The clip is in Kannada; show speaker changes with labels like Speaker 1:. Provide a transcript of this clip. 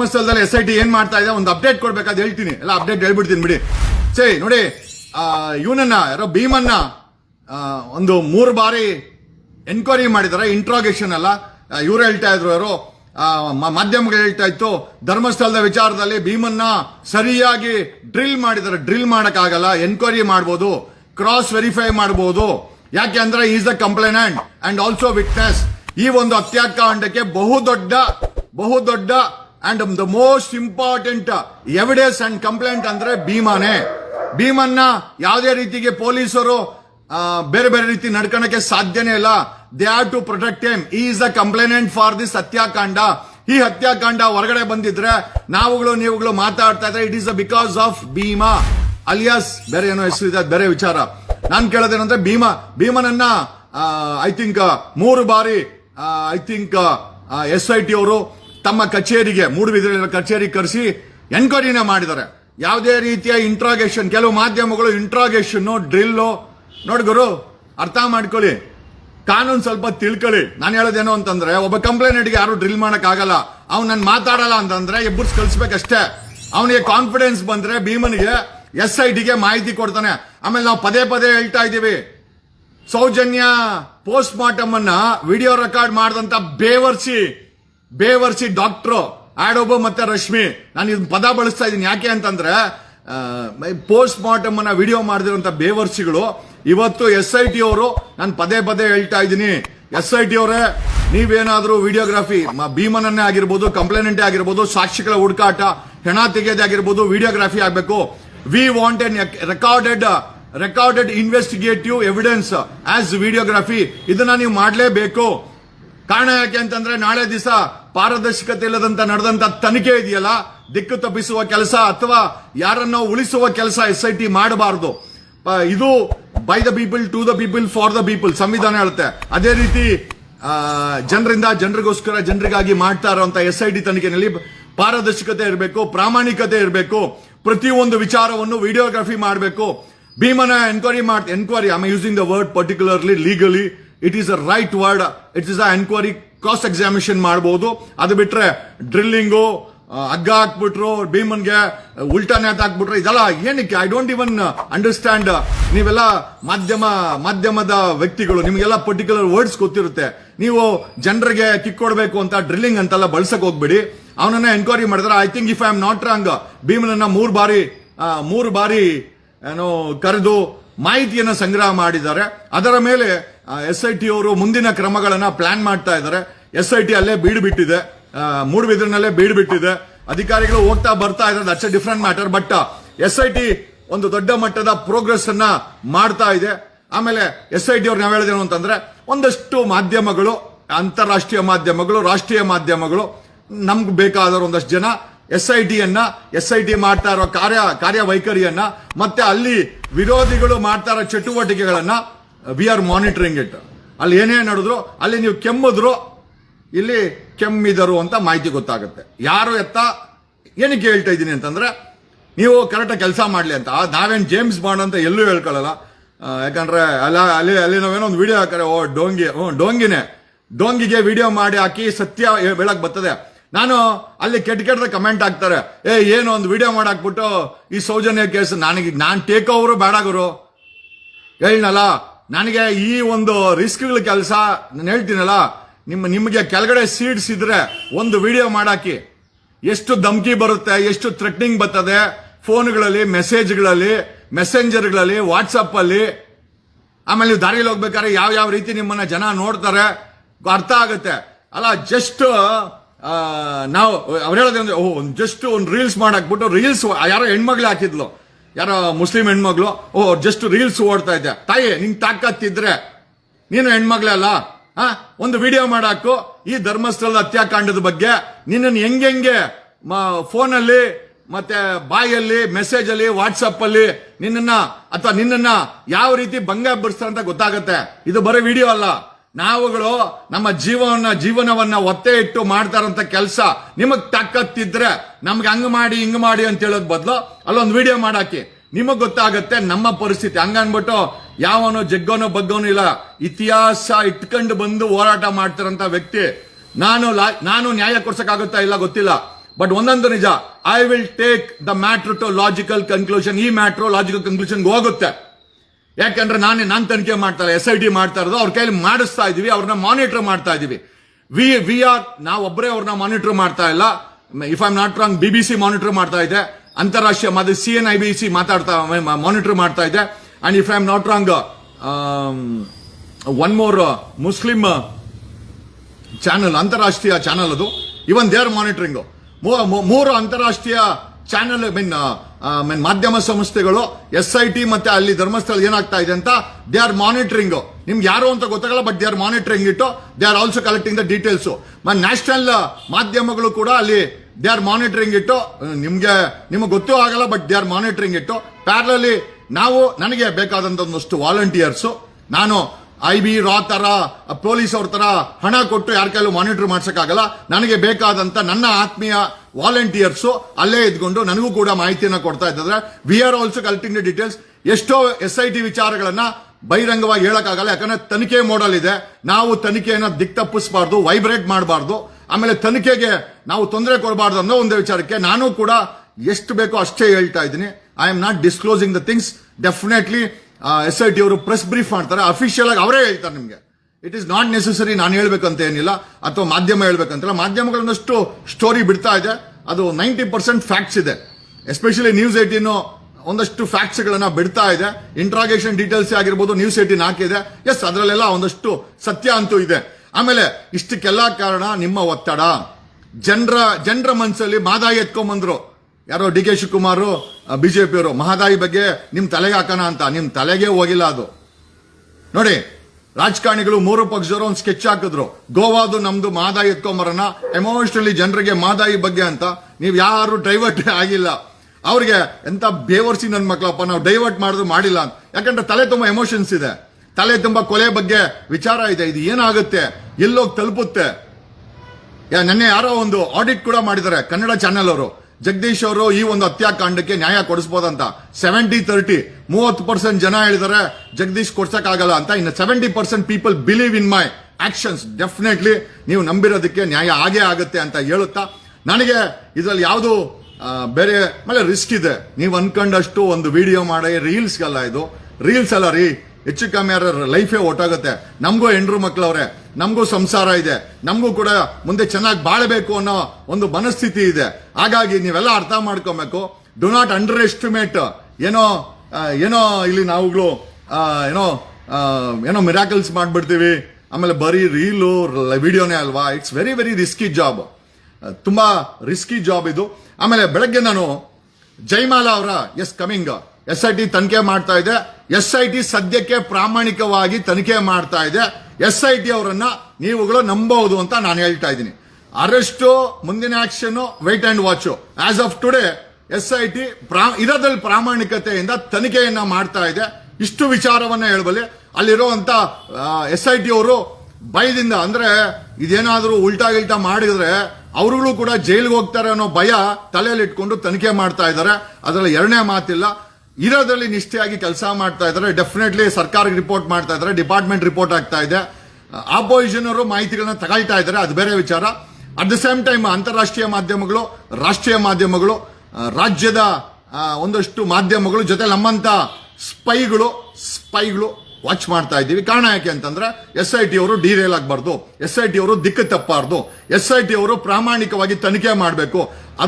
Speaker 1: ಧರ್ಮಸ್ಥಳದಲ್ಲಿ ಎಸ್ ಐ ಟಿ ಏನ್ ಮಾಡ್ತಾ ಇದೆ? ಒಂದು ಅಪ್ಡೇಟ್ ಕೊಡ್ಬೇಕಾದ್ರೆ ಹೇಳ್ತೀನಿ. ಎಲ್ಲ ಅಪ್ಡೇಟ್ ಹೇಳ್ಬಿಡ್ತೀನಿ ಬಿಡಿ. ಸರಿ, ನೋಡಿ ಇವನನ್ನ ಯಾರೋ ಭೀಮನ್ನ ಒಂದು ಮೂರು ಬಾರಿ ಎನ್ಕ್ವೈರಿ ಮಾಡಿದಾರೆ ಇಂಟ್ರಾಗೇಷನ್ ಅಲ್ಲ. ಇವ್ರು ಹೇಳ್ತಾ ಇದ್ರು, ಯಾರು ಮಾಧ್ಯಮಗಳು ಹೇಳ್ತಾ ಇತ್ತು, ಧರ್ಮಸ್ಥಳದ ವಿಚಾರದಲ್ಲಿ ಭೀಮನ್ನ ಸರಿಯಾಗಿ ಡ್ರಿಲ್ ಮಾಡಿದ್ದಾರೆ. ಡ್ರಿಲ್ ಮಾಡೋಕ್ಕಾಗಲ್ಲ ಎನ್ಕ್ವೈರಿ ಮಾಡ್ಬೋದು ಕ್ರಾಸ್ ವೆರಿಫೈ ಮಾಡ್ಬೋದು. ಯಾಕೆ ಅಂದ್ರೆ is the complainant and also witness ಈ ಒಂದು ಹತ್ಯಾಕಾಂಡಕ್ಕೆ ಬಹುದೊಡ್ಡ ಬಹುದೊಡ್ಡ and the most important evidence and complaint ಅಂದ್ರೆ ಭೀಮಾನೇ. ಭೀಮನ್ನ ಯಾವುದೇ ರೀತಿಗೆ ಪೊಲೀಸರು ಬೇರೆ ಬೇರೆ ರೀತಿ ನಡ್ಕೊಳಕ್ಕೆ ಸಾಧ್ಯನೇ ಇಲ್ಲ. They are to protect them is the complainant for this ಹತ್ಯಾಕಾಂಡ. ಈ ಹತ್ಯಾಕಾಂಡ ಹೊರಗಡೆ ಬಂದಿದ್ರೆ ನಾವುಗಳು ನೀವುಗಳು ಮಾತಾಡ್ತಾ ಇದ್ರೆ it is because of Bhima. Alias, ಬೇರೆ ಏನೋ ಹೆಸರು ಇದೆ, ಬೇರೆ ವಿಚಾರ. ನಾನು ಕೇಳೋದೇನಂದ್ರೆ ಭೀಮಾ, ಭೀಮನನ್ನ ಐ ಥಿಂಕ್ ಮೂರು ಬಾರಿ I think S I T ಅವರು ತಮ್ಮ ಕಚೇರಿಗೆ ಮೂಡುಬಿದಿರೆ ಕಚೇರಿ ಕರೆಸಿ ಎನ್ಕ್ವೈರಿನೇ ಮಾಡಿದ್ದಾರೆ. ಯಾವುದೇ ರೀತಿಯ ಇಂಟ್ರಾಗೇಷನ್ ಕೆಲವು ಮಾಧ್ಯಮಗಳು ಇಂಟ್ರಾಗೇಷನ್ ಡ್ರಿಲ್ಲು ನೋಡಿ ಗುರು, ಅರ್ಥ ಮಾಡ್ಕೊಳ್ಳಿ. ಕಾನೂನು ಸ್ವಲ್ಪ ತಿಳ್ಕೊಳ್ಳಿ. ನಾನು ಹೇಳೋದೇನು ಅಂತಂದ್ರೆ, ಒಬ್ಬ ಕಂಪ್ಲೇಂಟ್ಗೆ ಯಾರು ಡ್ರಿಲ್ ಮಾಡೋಕ್ಕಾಗಲ್ಲ. ಅವ್ನು ನನ್ನ ಮಾತಾಡಲ್ಲ ಅಂತಂದ್ರೆ ಎಬ್ಬರ್ಸ್ ಕಳಿಸ್ಬೇಕಷ್ಟೇ. ಅವನಿಗೆ ಕಾನ್ಫಿಡೆನ್ಸ್ ಬಂದ್ರೆ ಭೀಮನಿಗೆ ಎಸ್ ಐ ಟಿಗೆ ಮಾಹಿತಿ ಕೊಡ್ತಾನೆ. ಆಮೇಲೆ ನಾವು ಪದೇ ಪದೇ ಹೇಳ್ತಾ ಇದ್ದೀವಿ. ಸೌಜನ್ಯ ಪೋಸ್ಟ್ ಮಾರ್ಟಮ್ ಅನ್ನ ವಿಡಿಯೋ ರೆಕಾರ್ಡ್ ಮಾಡಿದಂತ ಬೇವರ್ಸಿ. ಬೇವರ್ಸಿ ಡಾಕ್ಟ್ರು ಆಡೋಬ ಮತ್ತೆ ರಶ್ಮಿ. ನಾನು ಇದನ್ನ ಪದ ಬಳಸ್ತಾ ಇದ್ದೀನಿ. ಯಾಕೆ ಅಂತಂದ್ರೆ ಪೋಸ್ಟ್ ಮಾರ್ಟಮ್ ಅನ್ನ ವಿಡಿಯೋ ಮಾಡಿದಿರುವಂತ ಬೇವರ್ಸಿಗಳು ಇವತ್ತು ಎಸ್ ಐ ಟಿ ಅವರು ನಾನು ಪದೇ ಪದೇ ಹೇಳ್ತಾ ಇದ್ದೀನಿ. ಎಸ್ ಐ ಟಿ ಅವರೇ, ನೀವೇನಾದ್ರೂ ವಿಡಿಯೋಗ್ರಫಿ ಭೀಮನನ್ನೇ ಆಗಿರ್ಬೋದು, ಕಂಪ್ಲೇನೆಂಟೇ ಆಗಿರ್ಬೋದು, ಸಾಕ್ಷಿಗಳ ಹುಡುಕಾಟ, ಹೆಣ ತೆಗೆಯೋದೇ ಆಗಿರ್ಬೋದು, ವಿಡಿಯೋಗ್ರಫಿ ಆಗಬೇಕು. We want an recorded recorded investigative evidence as videography ಇದನ್ನ ನೀವು ಮಾಡಲೇಬೇಕು. ಕಾರಣ ಯಾಕೆ ಅಂತಂದ್ರೆ ನಾಳೆ ದಿವಸ ಪಾರದರ್ಶಕತೆ ಇಲ್ಲದಂತ ನಡೆದಂತ ತನಿಖೆ ಇದೆಯಲ್ಲ? ದಿಕ್ಕು ತಪ್ಪಿಸುವ ಕೆಲಸ ಅಥವಾ ಯಾರನ್ನ ಉಳಿಸುವ ಕೆಲಸ ಎಸ್ ಐ ಟಿ ಮಾಡಬಾರದು ಇದು by the people to the people for the people ಸಂವಿಧಾನ ಹೇಳುತ್ತೆ. ಅದೇ ರೀತಿ ಜನರಿಂದ ಜನರಿಗೋಸ್ಕರ ಜನರಿಗಾಗಿ ಮಾಡ್ತಾ ಇರುವಂತ ಎಸ್ ಐ ಟಿ ತನಿಖೆನಲ್ಲಿ ಪಾರದರ್ಶಕತೆ ಇರಬೇಕು, ಪ್ರಾಮಾಣಿಕತೆ ಇರಬೇಕು, ಪ್ರತಿಯೊಂದು ವಿಚಾರವನ್ನು ವಿಡಿಯೋಗ್ರಫಿ ಮಾಡಬೇಕು. ಭೀಮನ ಎನ್ಕ್ವೈರಿ ಮಾಡ್ enquiry I using the word particularly legally it is a right word it is a enquiry cross examination ಮಾಡಬಹುದು ಅದು ಬಿಟ್ರೆ ಡ್ರಿಲ್ಲಿಂಗು ಹಗ್ಗ ಹಾಕ್ಬಿಟ್ರು, ಭೀಮನ್ಗೆ ಉಲ್ಟಾ ನೇತ ಹಾಕ್ಬಿಟ್ರು, ಇದೆಲ್ಲ ಏನಕ್ಕೆ? ಐ ಡೋಂಟ್ ಇವನ್ ಅಂಡರ್ಸ್ಟ್ಯಾಂಡ್ ನೀವೆಲ್ಲ ಮಾಧ್ಯಮ, ಮಾಧ್ಯಮದ ವ್ಯಕ್ತಿಗಳು, ನಿಮಗೆಲ್ಲ ಪರ್ಟಿಕ್ಯುಲರ್ ವರ್ಡ್ಸ್ ಗೊತ್ತಿರುತ್ತೆ. ನೀವು ಜನರಿಗೆ ಕಿಕ್ ಕೊಡಬೇಕು ಅಂತ ಡ್ರಿಲ್ಲಿಂಗ್ ಅಂತೆಲ್ಲ ಬಳಸಕ್ ಹೋಗ್ಬೇಡಿ. ಅವನನ್ನ ಎನ್ಕ್ವೈರಿ ಮಾಡಿದ್ರೆ I think if I am not wrong ಭೀಮನನ್ನ ಮೂರು ಬಾರಿ ಮೂರು ಬಾರಿ, ಏನೋ ಕರೆದು ಮಾಹಿತಿಯನ್ನು ಸಂಗ್ರಹ ಮಾಡಿದ್ದಾರೆ. ಅದರ ಮೇಲೆ ಎಸ್ ಐ ಟಿ ಅವರು ಮುಂದಿನ ಕ್ರಮಗಳನ್ನ ಪ್ಲಾನ್ ಮಾಡ್ತಾ ಇದ್ದಾರೆ. ಎಸ್ ಐ ಟಿ ಅಲ್ಲೇ ಬೀಡು ಬಿಟ್ಟಿದೆ. ಮೂಡುಬಿದ್ರಿನಲ್ಲೇ ಬೀಡ್ ಬಿಟ್ಟಿದೆ. ಅಧಿಕಾರಿಗಳು ಹೋಗ್ತಾ ಬರ್ತಾ ಇದ್ದಾರೆ that's a different matter but S I T ಒಂದು ದೊಡ್ಡ ಮಟ್ಟದ ಪ್ರೋಗ್ರೆಸ್ ಅನ್ನ ಮಾಡ್ತಾ ಇದೆ. ಆಮೇಲೆ ಎಸ್ ಐ ಟಿ ಅವ್ರು ನಾವು ಹೇಳಿದೇನು ಅಂತಂದ್ರೆ, ಒಂದಷ್ಟು ಮಾಧ್ಯಮಗಳು, ಅಂತಾರಾಷ್ಟ್ರೀಯ ಮಾಧ್ಯಮಗಳು, ರಾಷ್ಟ್ರೀಯ ಮಾಧ್ಯಮಗಳು, ನಮ್ಗೆ ಬೇಕಾದವರು ಒಂದಷ್ಟು ಜನ ಎಸ್ ಐ ಟಿಯನ್ನ ಎಸ್ ಐ ಟಿ ಮಾಡ್ತಾ ಇರೋ ಕಾರ್ಯ, ಕಾರ್ಯವೈಖರಿಯನ್ನ, ಮತ್ತೆ ಅಲ್ಲಿ ವಿರೋಧಿಗಳು ಮಾಡ್ತಾ ಇರೋ ಚಟುವಟಿಕೆಗಳನ್ನ ವಿ ಆರ್ ಮಾನಿಟರಿಂಗ್ ಇಟ್ ಅಲ್ಲಿ ಏನೇ ನಡೆದ್ರು, ಅಲ್ಲಿ ನೀವು ಕೆಮ್ಮಿದ್ರು, ಇಲ್ಲಿ ಕೆಮ್ಮಿದರು ಅಂತ ಮಾಹಿತಿ ಗೊತ್ತಾಗುತ್ತೆ. ಯಾರು ಎತ್ತ, ಏನಕ್ಕೆ ಹೇಳ್ತಾ ಇದ್ದೀನಿ ಅಂತಂದ್ರೆ, ನೀವು ಕರೆಕ್ಟಾಗಿ ಕೆಲಸ ಮಾಡಲಿ ಅಂತ. ನಾವೇನು ಜೇಮ್ಸ್ ಬಾಂಡ್ ಅಂತ ಎಲ್ಲೂ ಹೇಳ್ಕೊಳ್ಳಲ್ಲ. ಯಾಕಂದ್ರೆ ಅಲ್ಲ, ಅಲ್ಲಿ ಅಲ್ಲಿ ನಾವೇನೋ ಒಂದು ವಿಡಿಯೋ ಹಾಕಾರೆ, ಓ, ಡೋಂಗಿ ಹ್ಞೂ ಡೋಂಗಿನೇ. ಡೋಂಗಿಗೆ ವಿಡಿಯೋ ಮಾಡಿ ಹಾಕಿ ಸತ್ಯ ಬೆಳಕ್ ಬರ್ತದೆ. ನಾನು ಅಲ್ಲಿ ಕೆಟ್ಟ ಕೆಟ್ಟದ ಕಮೆಂಟ್ ಹಾಕ್ತಾರೆ. ಏ, ಏನು ಒಂದು ವಿಡಿಯೋ ಮಾಡಾಕ್ಬಿಟ್ಟು ಈ ಸೌಜನ್ಯ ಕೇಸ್, ನನಗೆ, ನಾನು ಟೇಕ್ ಓವರು ಬೇಡ ಗುರು. ಹೇಳಿನಲ್ಲ ನನಗೆ ಈ ಒಂದು ರಿಸ್ಕ್ಗಳ ಕೆಲಸ ನಾನು ಹೇಳ್ತೀನಲ್ಲ, ನಿಮ್ಮ, ನಿಮಗೆ ಕೆಳಗಡೆ ಸೀಡ್ಸ್ ಇದ್ರೆ ಒಂದು ವಿಡಿಯೋ ಮಾಡಾಕಿ. ಎಷ್ಟು ಧಮಕಿ ಬರುತ್ತೆ, ಎಷ್ಟು ಥ್ರೆಟ್ನಿಂಗ್ ಬರ್ತದೆ, ಫೋನ್ಗಳಲ್ಲಿ ಮೆಸೇಜ್ಗಳಲ್ಲಿ ಮೆಸೆಂಜರ್ಗಳಲ್ಲಿ ವಾಟ್ಸಪ್ಪಲ್ಲಿ ಆಮೇಲೆ ನೀವು ದಾರಿಯಲ್ಲಿ ಹೋಗ್ಬೇಕಾದ್ರೆ ಯಾವ ಯಾವ ರೀತಿ ನಿಮ್ಮನ್ನ ಜನ ನೋಡ್ತಾರೆ, ಅರ್ಥ ಆಗುತ್ತೆ. ಅಲ್ಲ ಜಸ್ಟ್ ನಾವು, ಅವ್ರು ಹೇಳೋದಂದ್ರೆ ಒಂದು ಜಸ್ಟ್ ಒಂದು ರೀಲ್ಸ್ ಮಾಡಾಕ್ಬಿಟ್ಟು ರೀಲ್ಸ್ ಯಾರೋ ಹೆಣ್ಮಗ್ಳು ಹಾಕಿದ್ಲು. ಯಾರೋ ಮುಸ್ಲಿಂ ಹೆಣ್ಮಗ್ಳು, ಓ ಜಸ್ಟ್ ರೀಲ್ಸ್ ಓಡ್ತಾ ಇದ್ದೆ. ತಾಯಿ, ನಿಂಗೆ ತಾಕತ್ತಿದ್ರೆ, ನೀನು ಹೆಣ್ಮಗ್ಳಲ್ಲ ಆ? ಒಂದು ವಿಡಿಯೋ ಮಾಡಾಕು, ಈ ಧರ್ಮಸ್ಥಳದ ಹತ್ಯಾಕಾಂಡದ ಬಗ್ಗೆ, ನಿನ್ನನ್ನು ಹೆಂಗೆ ಫೋನಲ್ಲಿ ಮತ್ತೆ ಬಾಯಲ್ಲಿ ಮೆಸೇಜ್ ಅಲ್ಲಿ ವಾಟ್ಸಪ್ ಅಲ್ಲಿ ನಿನ್ನ ಅಥವಾ ನಿನ್ನನ್ನ ಯಾವ ರೀತಿ ಭಂಗ ಬರ್ಸ್ತಾರ ಅಂತ ಗೊತ್ತಾಗತ್ತೆ. ಇದು ಬರೀ ವಿಡಿಯೋ ಅಲ್ಲ. ನಾವುಗಳು ನಮ್ಮ ಜೀವನ ಜೀವನವನ್ನ ಒತ್ತೆ ಇಟ್ಟು ಮಾಡ್ತಾರಂತ ಕೆಲಸ ನಿಮಗ್ ತಕ್ಕತ್ತಿದ್ರೆ ನಮ್ಗೆ ಹಂಗ್ ಮಾಡಿ, ಹಿಂಗ್ ಮಾಡಿ ಅಂತ ಹೇಳೋದ್ ಬದಲು ಅಲ್ಲೊಂದು ವಿಡಿಯೋ ಮಾಡಾಕಿ. ನಿಮಗ್ ಗೊತ್ತಾಗತ್ತೆ ನಮ್ಮ ಪರಿಸ್ಥಿತಿ. ಹಂಗ ಅನ್ಬಿಟ್ಟು ಯಾವನೋ ಜಗ್ಗೋನೋ ಬಗ್ಗೋನು ಇಲ್ಲ, ಇತಿಹಾಸ ಇಟ್ಕೊಂಡು ಬಂದು ಹೋರಾಟ ಮಾಡ್ತಾರಂತ ವ್ಯಕ್ತಿ. ನಾನು ನಾನು ನ್ಯಾಯ ಕೊಡ್ಸಕ್ಕಾಗುತ್ತಾ ಇಲ್ಲ ಗೊತ್ತಿಲ್ಲ. ಬಟ್ ಒಂದೊಂದು ನಿಜ I will take the matter to logical conclusion ಈ ಮ್ಯಾಟ್ರು ಲಾಜಿಕಲ್ ಕನ್ಕ್ಲೂಷನ್ ಹೋಗುತ್ತೆ. ಯಾಕಂದ್ರೆ ನಾನೇ ನಾನು ತನಿಖೆ ಮಾಡ್ತಾರೆ ಎಸ್ ಐ ಟಿ ಮಾಡ್ತಾ ಇರೋದು, ಅವ್ರ ಕೈಲಿ ಮಾಡಿಸ್ತಾ ಇದೀವಿ ಅವ್ರನ್ನ ಮಾನಿಟರ್ ಮಾಡ್ತಾ ಇದೀವಿ. ವಿ ವಿ ಆರ್ ನಾವೊಬ್ಬರೇ ಅವ್ರನ್ನ ಮಾನಿಟರ್ ಮಾಡ್ತಾ ಇಲ್ಲ. If I not wrong B B C monitor ಮಾಡ್ತಾ ಇದೆ. ಅಂತಾರಾಷ್ಟ್ರೀಯ ಮಾದ C N I B C ಮಾತಾಡ್ತಾ ಮಾನಿಟರ್ ಮಾಡ್ತಾ ಇದೆ. And if I am not wrong one more Muslim channel ಅಂತಾರಾಷ್ಟ್ರೀಯ ಚಾನಲ್ ಅದು. ಇವನ್ ದೇ ಆರ್ ಮಾನಿಟರಿಂಗ್ ಮೂರು ಅಂತಾರಾಷ್ಟ್ರೀಯ ಚಾನಲ್ ಐ ಮೀನ್ ಮಾಧ್ಯಮ ಸಂಸ್ಥೆಗಳು, ಎಸ್ ಐ ಟಿ ಮತ್ತೆ ಅಲ್ಲಿ ಧರ್ಮಸ್ಥಳ ಏನಾಗ್ತಾ ಇದೆ ಅಂತ ದೇ ಆರ್ ಮಾನಿಟರಿಂಗ್ ನಿಮ್ಗೆ ಯಾರು ಅಂತ ಗೊತ್ತಾಗಲ್ಲ but they are monitoring it they are also collecting the details national ಮಾಧ್ಯಮಗಳು ಕೂಡ ಅಲ್ಲಿ ದೇ ಆರ್ ಮಾನಿಟರಿಂಗ್ ಇಟ್ಟು ನಿಮ್ಗೆ, ನಿಮಗೆ ಗೊತ್ತೂ ಆಗಲ್ಲ ಬಟ್ ದೇ ಆರ್ ಮಾನಿಟರಿಂಗ್ ಇಟ್ಟು ಪ್ಯಾರಲಲ್ಲಿ ನಾವು, ನನಗೆ ಬೇಕಾದಂತ ಒಂದಷ್ಟು ವಾಲಂಟಿಯರ್ಸ್ ನಾನು ಐ ಬಿ ರಾ ತರ ಪೊಲೀಸ್ ಅವ್ರ ತರ ಹಣ ಕೊಟ್ಟು ಯಾರ ಕೈಲೂ ಮಾನಿಟರ್ ಮಾಡ್ಸಕ್ಕಾಗಲ್ಲ. ನನಗೆ ಬೇಕಾದಂತ ನನ್ನ ಆತ್ಮೀಯ ವಾಲಂಟಿಯರ್ಸ್ ಅಲ್ಲೇ ಇದ್ಕೊಂಡು ನನಗೂ ಕೂಡ ಮಾಹಿತಿಯನ್ನ ಕೊಡ್ತಾ ಇದ್ದಾರೆ. We are also collecting the details ಎಷ್ಟೋ ಎಸ್ ಐ ಟಿ ವಿಚಾರಗಳನ್ನ ಬಹಿರಂಗವಾಗಿ ಹೇಳಕ್ಕಾಗಲ್ಲ, ಯಾಕಂದ್ರೆ ತನಿಖೆ ಮೋಡಲ್ ಇದೆ. ನಾವು ತನಿಖೆಯನ್ನ ದಿಕ್ತಪ್ಪಿಸಬಾರ್ದು ವೈಬ್ರೇಟ್ ಮಾಡಬಾರ್ದು. ಆಮೇಲೆ ತನಿಖೆಗೆ ನಾವು ತೊಂದರೆ ಕೊಡಬಾರ್ದು ಅನ್ನೋ ಒಂದೇ ವಿಚಾರಕ್ಕೆ ನಾನು ಕೂಡ ಎಷ್ಟು ಬೇಕೋ ಅಷ್ಟೇ ಹೇಳ್ತಾ ಇದ್ದೀನಿ. I am not disclosing the things definitely S I T ಅವರು ಪ್ರೆಸ್ ಬ್ರೀಫ್ ಮಾಡ್ತಾರೆ. ಅಫಿಷಿಯಲ್ ಆಗಿ ಅವರೇ ಹೇಳ್ತಾರೆ ನಿಮಗೆ. ಇಟ್ ಇಸ್ ನಾಟ್ ನೆಸೆಸರಿ ನಾನು ಹೇಳ್ಬೇಕಂತ ಏನಿಲ್ಲ, ಅಥವಾ ಮಾಧ್ಯಮ ಹೇಳ್ಬೇಕಂತಿಲ್ಲ. ಮಾಧ್ಯಮಗಳನ್ನಷ್ಟು ಸ್ಟೋರಿ ಬಿಡ್ತಾ ಇದೆ. ಅದು ನೈಂಟಿ ಪರ್ಸೆಂಟ್ ಫ್ಯಾಕ್ಟ್ಸ್ ಇದೆ. ಎಸ್ಪೆಷಲಿ ನ್ಯೂಸ್ ಏಟೀನು ಒಂದಷ್ಟು ಫ್ಯಾಕ್ಟ್ಸ್ ಗಳನ್ನ ಬಿಡ್ತಾ ಇದೆ. ಇಂಟ್ರಾಗೇಷನ್ ಡೀಟೇಲ್ಸ್ ಆಗಿರ್ಬೋದು ನ್ಯೂಸ್ ಏಟೀನ್ ಹಾಕಿದೆ. ಎಸ್ ಅದರಲ್ಲೆಲ್ಲ ಒಂದಷ್ಟು ಸತ್ಯ ಅಂತೂ ಇದೆ. ಆಮೇಲೆ ಇಷ್ಟಕ್ಕೆಲ್ಲ ಕಾರಣ ನಿಮ್ಮ ಒತ್ತಡ. ಜನರ ಜನರ ಮನಸ್ಸಲ್ಲಿ ಮಾದಾಯಿ ಎತ್ಕೊಂಬಂದ್ರು. ಯಾರೋ ಡಿ ಕೆ ಶಿವಕುಮಾರ್, ಬಿಜೆಪಿಯವರು, ಮಹದಾಯಿ ಬಗ್ಗೆ ನಿಮ್ಮ ತಲೆಗೆ ಹಾಕೋಣ ಅಂತ. ನಿಮ್ಮ ತಲೆಗೆ ಹೋಗಿಲ್ಲ ಅದು. ನೋಡಿ ರಾಜಕಾರಣಿಗಳು ಮೂರು ಪಕ್ಷದವರು ಒಂದು ಸ್ಕೆಚ್ ಹಾಕಿದ್ರು. ಗೋವಾದು ನಮ್ದು ಮಾದಾಯಿ ಎತ್ಕೊಂಬರೋಣ ಎಮೋಷನಲಿ ಜನರಿಗೆ ಮಾದಾಯಿ ಬಗ್ಗೆ ಅಂತ. ನೀವು ಯಾರು ಡೈವರ್ಟ್ ಆಗಿಲ್ಲ. ಅವ್ರಿಗೆ ಎಂತ ಬೇವರ್ಸಿ ನನ್ನ ಮಕ್ಕಳಪ್ಪ ನಾವು ಡೈವರ್ಟ್ ಮಾಡಿದ್ರು ಮಾಡಿಲ್ಲ ಅಂತ. ಯಾಕಂದ್ರೆ ತಲೆ ತುಂಬಾ ಎಮೋಷನ್ಸ್ ಇದೆ. ತಲೆ ತುಂಬಾ ಕೊಲೆ ಬಗ್ಗೆ ವಿಚಾರ ಇದೆ. ಇದು ಏನಾಗುತ್ತೆ? ಎಲ್ಲೋಗಿ ತಲುಪುತ್ತೆ. ಯಾ, ನೆನ್ನೆ ಯಾರೋ ಒಂದು ಆಡಿಟ್ ಕೂಡ ಮಾಡಿದ್ದಾರೆ, ಕನ್ನಡ ಚಾನೆಲ್ ಅವರು. ಜಗದೀಶ್ ಅವರು ಈ ಒಂದು ಹತ್ಯಾಕಾಂಡಕ್ಕೆ ನ್ಯಾಯ ಕೊಡಿಸಬಹುದಂತ ಸೆವೆಂಟಿ ತರ್ಟಿ ಮೂವತ್ತು ಪರ್ಸೆಂಟ್ ಜನ ಹೇಳಿದ್ದಾರೆ, ಜಗದೀಶ್ ಕೊಡ್ಸಕ್ಕಾಗಲ್ಲ ಅಂತ. ಇನ್ನು seventy percent people believe in my actions definitely ನೀವು ನಂಬಿರೋದಕ್ಕೆ ನ್ಯಾಯ ಆಗೇ ಆಗುತ್ತೆ ಅಂತ ಹೇಳುತ್ತಾ. ನನಗೆ ಇದರಲ್ಲಿ ಯಾವುದು ಬೇರೆ ಮೇಲೆ ರಿಸ್ಕ್ ಇದೆ. ನೀವು ಅನ್ಕೊಂಡಷ್ಟು ಒಂದು ವಿಡಿಯೋ ಮಾಡಿ ರೀಲ್ಸ್ಗೆಲ್ಲ ಇದು. ರೀಲ್ಸ್ ಅಲ್ಲ ರೀ. ಹೆಚ್ಚು ಕಮ್ಮಿ ಯಾರ ಲೈಫೇ ಒಟ್ಟಾಗುತ್ತೆ. ನಮಗೂ ಹೆಂಡ್ರು ಮಕ್ಕಳವ್ರೆ ನಮಗೂ ಸಂಸಾರ ಇದೆ, ನಮಗೂ ಕೂಡ ಮುಂದೆ ಚೆನ್ನಾಗಿ ಬಾಳಬೇಕು ಅನ್ನೋ ಒಂದು ಮನಸ್ಥಿತಿ ಇದೆ. ಹಾಗಾಗಿ ನೀವೆಲ್ಲ ಅರ್ಥ ಮಾಡ್ಕೊಬೇಕು. ಡು ನಾಟ್ ಅಂಡರ್ ಎಸ್ಟಿಮೇಟ್ ಏನೋ ಏನೋ ಇಲ್ಲಿ ನಾವುಗಳು ಏನೋ ಏನೋ ಮಿರಾಕಲ್ಸ್ ಮಾಡಿಬಿಡ್ತೀವಿ. ಆಮೇಲೆ ಬರೀ ರೀಲು ವಿಡಿಯೋನೇ ಅಲ್ವಾ? It's very very risky job ತುಂಬ ರಿಸ್ಕಿ ಜಾಬ್ ಇದು. ಆಮೇಲೆ ಬೆಳಗ್ಗೆ ನಾನು ಜೈಮಾಲಾ ಅವರ S coming S I T ತನಿಖೆ ಮಾಡ್ತಾ ಇದೆ. ಎಸ್ ಐ ಟಿ ಸದ್ಯಕ್ಕೆ ಪ್ರಾಮಾಣಿಕವಾಗಿ ತನಿಖೆ ಮಾಡ್ತಾ ಇದೆ. ಎಸ್ ಐ ಟಿ ಅವರನ್ನ ನೀವುಗಳು ನಂಬಬಹುದು ಅಂತ ನಾನು ಹೇಳ್ತಾ ಇದ್ದೀನಿ. ಅರೆಸ್ಟ್, ಮುಂದಿನ action wait and watch as of today S I T ಇದರಲ್ಲಿ ಪ್ರಾಮಾಣಿಕತೆಯಿಂದ ತನಿಖೆಯನ್ನ ಮಾಡ್ತಾ ಇದೆ. ಇಷ್ಟು ವಿಚಾರವನ್ನ ಹೇಳಬಲ್ಲಿ, ಅಲ್ಲಿರುವಂತ ಎಸ್ ಐ ಟಿ ಅವರು ಭಯದಿಂದ, ಅಂದ್ರೆ ಇದೇನಾದರೂ ಉಲ್ಟಾ ಗಿಲ್ಟಾ ಮಾಡಿದ್ರೆ ಅವರುಗಳು ಕೂಡ ಜೈಲಿಗೆ ಹೋಗ್ತಾರೆ ಅನ್ನೋ ಭಯ ತಲೆಯಲ್ಲಿ ಇಟ್ಕೊಂಡು ತನಿಖೆ ಮಾಡ್ತಾ ಇದ್ದಾರೆ. ಅದರಲ್ಲಿ ಎರಡನೇ ಮಾತಿಲ್ಲ. ಇರೋದ್ರಲ್ಲಿ ನಿಷ್ಠೆಯಾಗಿ ಕೆಲಸ ಮಾಡ್ತಾ ಇದ್ದಾರೆ. ಡೆಫಿನೆಟ್ಲಿ ಸರ್ಕಾರಕ್ಕೆ ರಿಪೋರ್ಟ್ ಮಾಡ್ತಾ ಇದ್ದಾರೆ. ಡಿಪಾರ್ಟ್ಮೆಂಟ್ ರಿಪೋರ್ಟ್ ಆಗ್ತಾ ಇದೆ. ಆಪೋಸಿಷನ್ ಅವರು ಮಾಹಿತಿಗಳನ್ನ ತಗೊಳ್ತಾ ಇದ್ದಾರೆ. ಅದು ಬೇರೆ ವಿಚಾರ. ಅಟ್ ದ ಸೇಮ್ ಟೈಮ್ ಅಂತಾರಾಷ್ಟ್ರೀಯ ಮಾಧ್ಯಮಗಳು, ರಾಷ್ಟ್ರೀಯ ಮಾಧ್ಯಮಗಳು ರಾಜ್ಯದ ಒಂದಷ್ಟು ಮಾಧ್ಯಮಗಳು ಜೊತೆ ನಮ್ಮಂತ ಸ್ಪೈಗಳು ಸ್ಪೈಗಳು ವಾಚ್ ಮಾಡ್ತಾ ಇದ್ದೀವಿ. ಕಾರಣ ಯಾಕೆ ಅಂತಂದ್ರೆ ಎಸ್ ಐ ಟಿ ಅವರು ಡಿರೇಲ್ ಆಗಬಾರ್ದು. ಎಸ್ ಐ ಟಿ ಅವರು ದಿಕ್ಕು ತಪ್ಪಬಾರ್ದು ಎಸ್ ಐ ಟಿ ಅವರು ಪ್ರಾಮಾಣಿಕವಾಗಿ ತನಿಖೆ ಮಾಡಬೇಕು. ಅದು